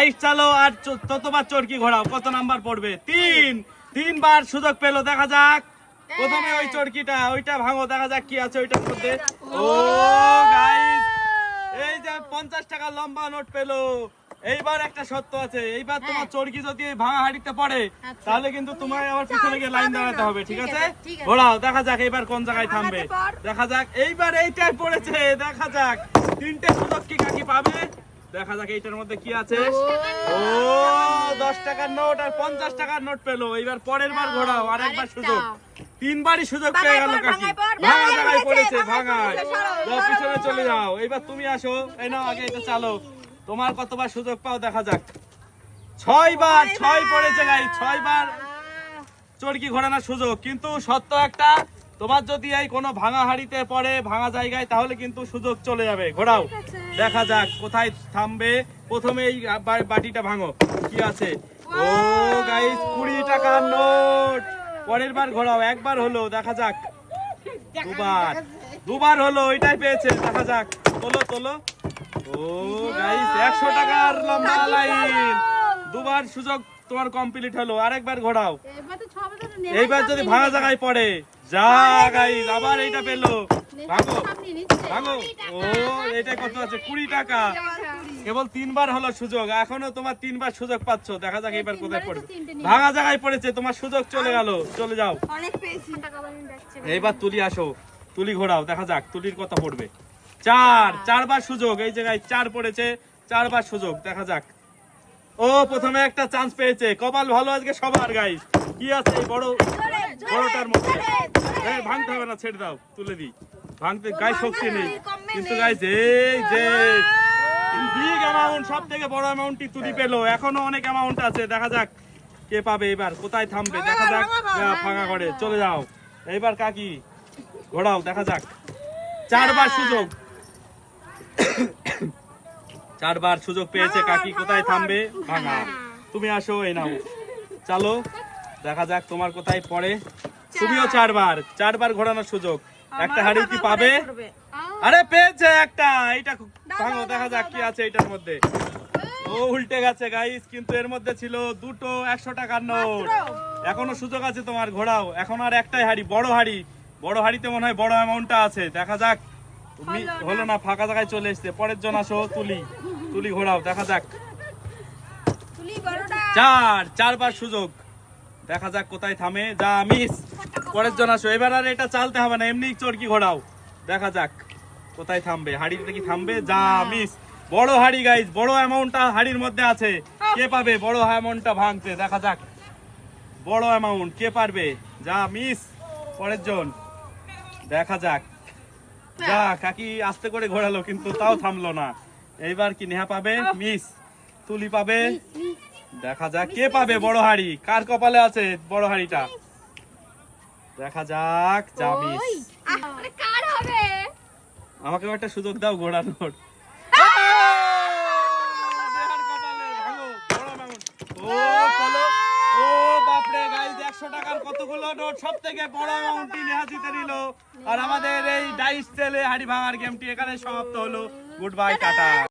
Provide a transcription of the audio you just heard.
Dice চালো আর ততবার চরকি ঘোরাও। কত নাম্বার পড়বে? তিন। তিনবার সুযোগ পেল। দেখা যাক। প্রথমে ওই চরকিটা ওইটা ভাঙো। দেখা যাক কি আছে ওইটার মধ্যে। ও গাইস এই যে পঞ্চাশ টাকা লম্বা নোট পেল। এইবার একটা সত্য আছে। এইবার তোমার চরকি যদি ভাঙা হাড়িতে পড়ে তাহলে কিন্তু তোমার আবার পিছনে গিয়ে লাইন দাঁড়াতে হবে ঠিক আছে? ঠিক আছে। ঘোরাও। দেখা যাক এইবার কোন জায়গায় থামবে। দেখা যাক। এইবার এইটাই পড়েছে। দেখা যাক। তিনটে সুযোগ কি কাকি পাবে? দেখা যাক এইটার মধ্যে কি আছে। ও দশ টাকার নোট আর পঞ্চাশ টাকার নোট পেল। এইবার পরের বার ঘোরাও আর একবার সুযোগ। তিনবারই সুযোগ পেয়ে গেল কাকি। ভাঙা জায়গায় পড়েছে ভাঙায়। যাও পিছনে চলে যাও। এইবার তুমি আসো এই নাও আগে এটা চালো। তোমার কতবার সুযোগ পাও দেখা যাক। ছয় বার ছয় পড়েছে গাই ছয় বার চরকি ঘোরানোর সুযোগ কিন্তু সত্য একটা তোমার যদি এই কোনো ভাঙা হাড়িতে পড়ে ভাঙা জায়গায় তাহলে কিন্তু সুযোগ চলে যাবে। ঘোরাও। দেখা যাক কোথায় থামবে। প্রথমে এই বাটিটা ভাঙো। কি আছে? ও গাইস কুড়ি টাকার নোট। পরের বার ঘোরাও। একবার হলো দেখা যাক। দুবার। দুবার হলো ওইটাই পেয়েছে। দেখা যাক। তোলো তোলো। ও গাইস একশো টাকার লম্বা লাইন দুবার সুযোগ তোমার কমপ্লিট হলো আরেকবার ঘোরাও। এইবার যদি ভাঙা জায়গায় পড়ে যা গাইস আবার এইটা পেল। ভাগো ভাগো ও এটা কত আছে? কুড়ি টাকা। কেবল তিনবার হলো সুযোগ এখনও তোমার তিনবার সুযোগ পাচ্ছ। দেখা যাক এবার কোথায় পড়বে। ভাঙা জায়গায় পড়েছে তোমার সুযোগ চলে গেল চলে যাও। এইবার তুলি আসো তুলি ঘোরাও দেখা যাক তুলির কত পড়বে। চার। চারবার সুযোগ এই জায়গায় চার পড়েছে চারবার সুযোগ দেখা যাক। ও প্রথমে একটা চান্স পেয়েছে। কপাল ভালো আজকে সবার গাইস কি আছে এই বড় বড়টার মধ্যে ভাঙতে হবে না ছেড়ে দাও তুলে দিই। ভাঙতে গায়ে শক্তি নেই। কিন্তু গাইস এই যে বিগ অ্যামাউন্ট সব থেকে বড় অ্যামাউন্টটি তুলি পেল। এখনও অনেক অ্যামাউন্ট আছে দেখা যাক কে পাবে এবার কোথায় থামবে। দেখা যাক ফাঁকা করে চলে যাও। এইবার কাকি ঘোরাও দেখা যাক। চারবার সুযোগ। চারবার সুযোগ পেয়েছে কাকি কোথায় থামবে? ভাঙা। তুমি আসো এই নাও। চালো দেখা যাক তোমার কোথায় পড়ে। তুমিও চারবার চারবার ঘোরানোর সুযোগ। একটা হাড়ি কি পাবে? আরে পেয়েছে একটা। এটা ভাঙো দেখা যাক কি আছে এটার মধ্যে। ও উল্টে গেছে গাইস কিন্তু এর মধ্যে ছিল দুটো একশো টাকার নোট এখনও সুযোগ আছে তোমার ঘোরাও। এখন আর একটাই হাড়ি বড় হাড়ি। বড় হাড়িতে মনে হয় বড় অ্যামাউন্টটা আছে। দেখা যাক। তুমি হলো না ফাঁকা জায়গায় চলে এসছে। পরের জন আসো তুলি। তুলি ঘোরাও দেখা যাক। চার চারবার সুযোগ। দেখা যাক কোথায় থামে। যা মিস। পরের জন আসো। এবার আর এটা চালতে হবে না। এমনি চরকি ঘোরাও? দেখা যাক কোথায় থামবে। হাড়িতে কি থামবে? যা মিস। বড় হাড়ি গাইজ বড় অ্যামাউন্টটা হাড়ির মধ্যে আছে। কে পাবে? বড় অ্যামাউন্টটা ভাঙতে দেখা যাক। বড় অ্যামাউন্ট কে পারবে? যা মিস। পরের জন। দেখা যাক। যা কাকি আস্তে করে ঘোরালো কিন্তু তাও থামলো না। এইবার কি নেহা পাবে? মিস তুলি পাবে? দেখা যাক কে পাবে বড় হাড়ি? কার কপালে আছে বড় হাড়িটা? দেখা যাক যা মিস। কার হবে? আমাকেও একটা সুযোগ দাও ঘোরানোর কতগুলো নোট? সব থেকে বড় অ্যামাউন্টটি নেহা জিতে নিল। আর আমাদের এই ডাইস তেলে হাড়ি ভাঙার গেমটি এখানে সমাপ্ত হলো। Good bye tata.